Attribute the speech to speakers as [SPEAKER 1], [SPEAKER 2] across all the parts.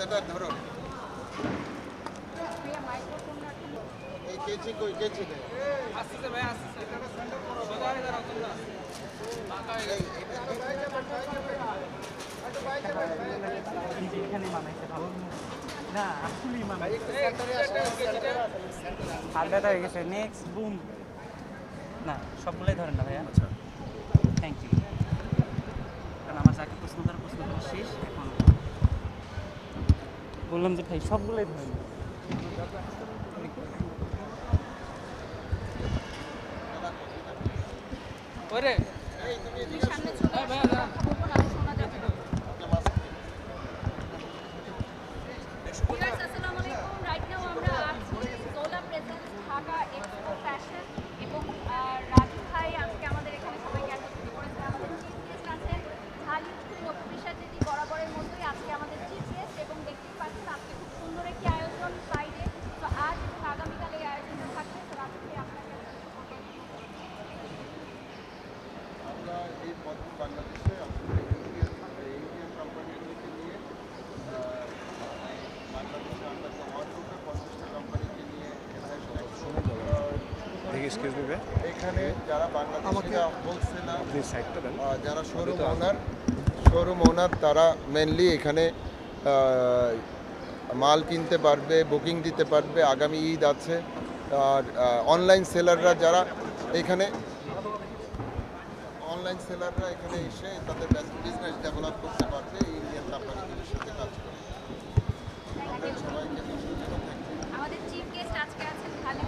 [SPEAKER 1] হাতেটা ধরো এই কেচি কই কেচি দে
[SPEAKER 2] আসতেছে ভাই দাঁড়াও তোমরা
[SPEAKER 3] এখানে মানাইছে ভালো না
[SPEAKER 4] হালদাটা হয়ে গেছে। নেক্সট বুম না সবগুলোই ধরেন না ভাইয়া। থ্যাংক ইউ কারণ আমার যাকে প্রশ্ন ধরার প্রশ্ন শেষ। এখন বললাম যে ভাই সবগুলোই ধরেন
[SPEAKER 2] ওরে
[SPEAKER 5] সামনে চলে
[SPEAKER 2] হ্যাঁ, ভাইয়া, দাঁড়ান।
[SPEAKER 5] শোনা যাবে না ভিউয়ার্স আসসালামু আলাইকুম রাইট নাও আমরা আছি সোলা প্রেজেন্স ঢাকা এক্সপো ফ্যাশন এবং আহ, রাজু ভাই আজকে আমাদের এখানে সবাইকে একত্রিত করেছেন আমাদের চিফ গেস্ট আছেন ঢালি নববিশা দিদি বরাবরের মতোই আজকে আমাদের চিফ গেস্ট এবং দেখতেই পাচ্ছেন আজকে খুব সুন্দর একটি আয়োজন ফ্রাইডে তো আজ এবং আগামীকাল এই আয়োজনটা থাকবে তো রাজু ভাই আপনাকে
[SPEAKER 1] আমরা এই পথ বাংলাদেশে আসলে ইন্ডিয়ান ইন্ডিয়ান কোম্পানিগুলোকে নিয়ে আহ, বাংলাদেশে আমরা যে হট গ্রুপে পঞ্চাশটা কোম্পানিকে নিয়ে
[SPEAKER 6] দেখি এক্সকিউজ মি
[SPEAKER 1] এখানে যারা
[SPEAKER 6] আপনি সাইডটা দেন
[SPEAKER 1] যারা শোরুম ওনার শোরুম ওনার তারা মেনলি এখানে মাল কিনতে পারবে বুকিং দিতে পারবে আগামী ঈদ আছে। আর অনলাইন সেলাররা যারা এখানে অনলাইন সেলাররা এখানে এসে তাদের বিজনেস ডেভেলপ করতে পারবে এই ইন্ডিয়ান কোম্পানিগুলোর সাথে কাজ করে। আমরা সবাইকে.
[SPEAKER 5] আমাদের চিফ গেস্ট আজকে আছেন খালি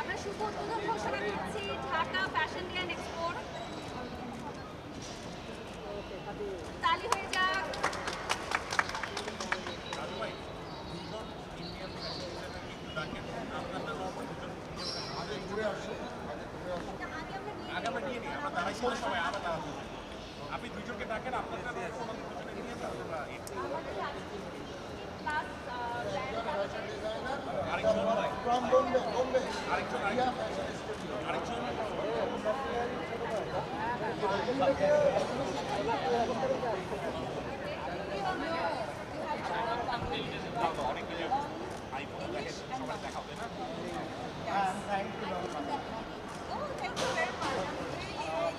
[SPEAKER 5] আমরা শুভ উদ্বোধন ঘোষণা করছি ঢাকা ফ্যাশন ডিজাইন এক্সপোর তালি হয়ে যাক আগে আমরা নিয়ে Plus,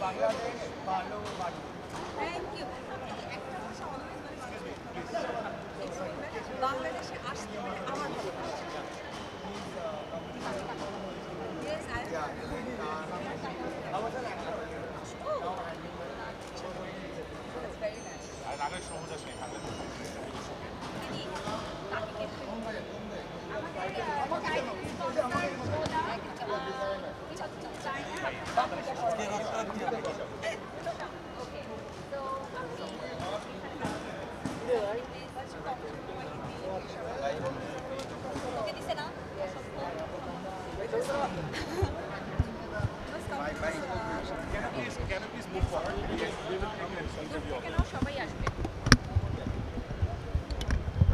[SPEAKER 7] বাংলাদেশ ভালো বাড়ি থ্যাংক ইউ একটা ভাষা অলওয়েজ মানে বাংলাদেশে আসতে Cannabis move forward. Yes, we will take an action.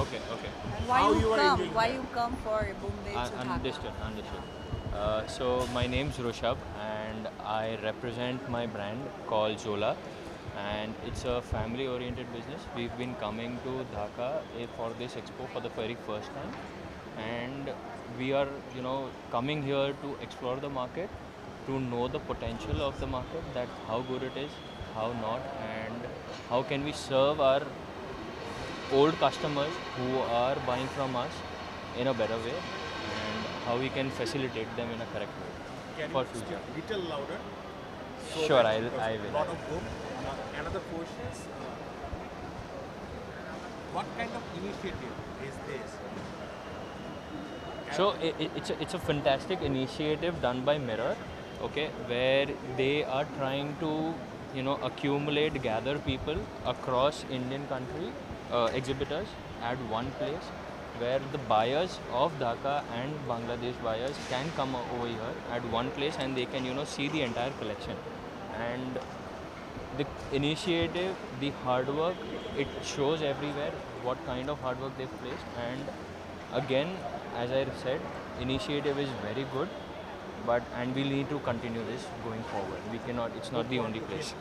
[SPEAKER 6] Okay, okay.
[SPEAKER 7] Why
[SPEAKER 8] How
[SPEAKER 7] you,
[SPEAKER 8] you
[SPEAKER 7] come? Why
[SPEAKER 8] that?
[SPEAKER 7] you come for Bombay
[SPEAKER 6] Un-
[SPEAKER 7] to Dhaka?
[SPEAKER 6] understood, understood. Uh, so my name's Rushabh and I represent my brand called Zola and it's a family oriented business. We've been coming to Dhaka eh, for this expo for the very first time and we are you know coming here to explore the market to know the potential of the market that how good it is how not and how can we serve our old customers who are buying from us in a better way and how we can facilitate them in a correct way
[SPEAKER 8] Can
[SPEAKER 6] for future.
[SPEAKER 8] speak little louder?
[SPEAKER 6] Sure,
[SPEAKER 8] that-
[SPEAKER 6] I'll-
[SPEAKER 8] because
[SPEAKER 6] I will.
[SPEAKER 8] Lot of boom. Uh, another question is, uh, what kind of initiative is this?
[SPEAKER 6] So i i- it's a, it's a fantastic initiative done by Mirror, okay, where they are trying to you know accumulate, gather people across Indian country, uh, exhibitors at one place, where the buyers of Dhaka and Bangladesh buyers can come over here at one place and they can you know see the entire collection, and the initiative, the hard work, it shows everywhere what kind of hard work they've placed. And again, as I said, initiative is very good, but and we need to continue this going forward. We cannot. It's not the only place.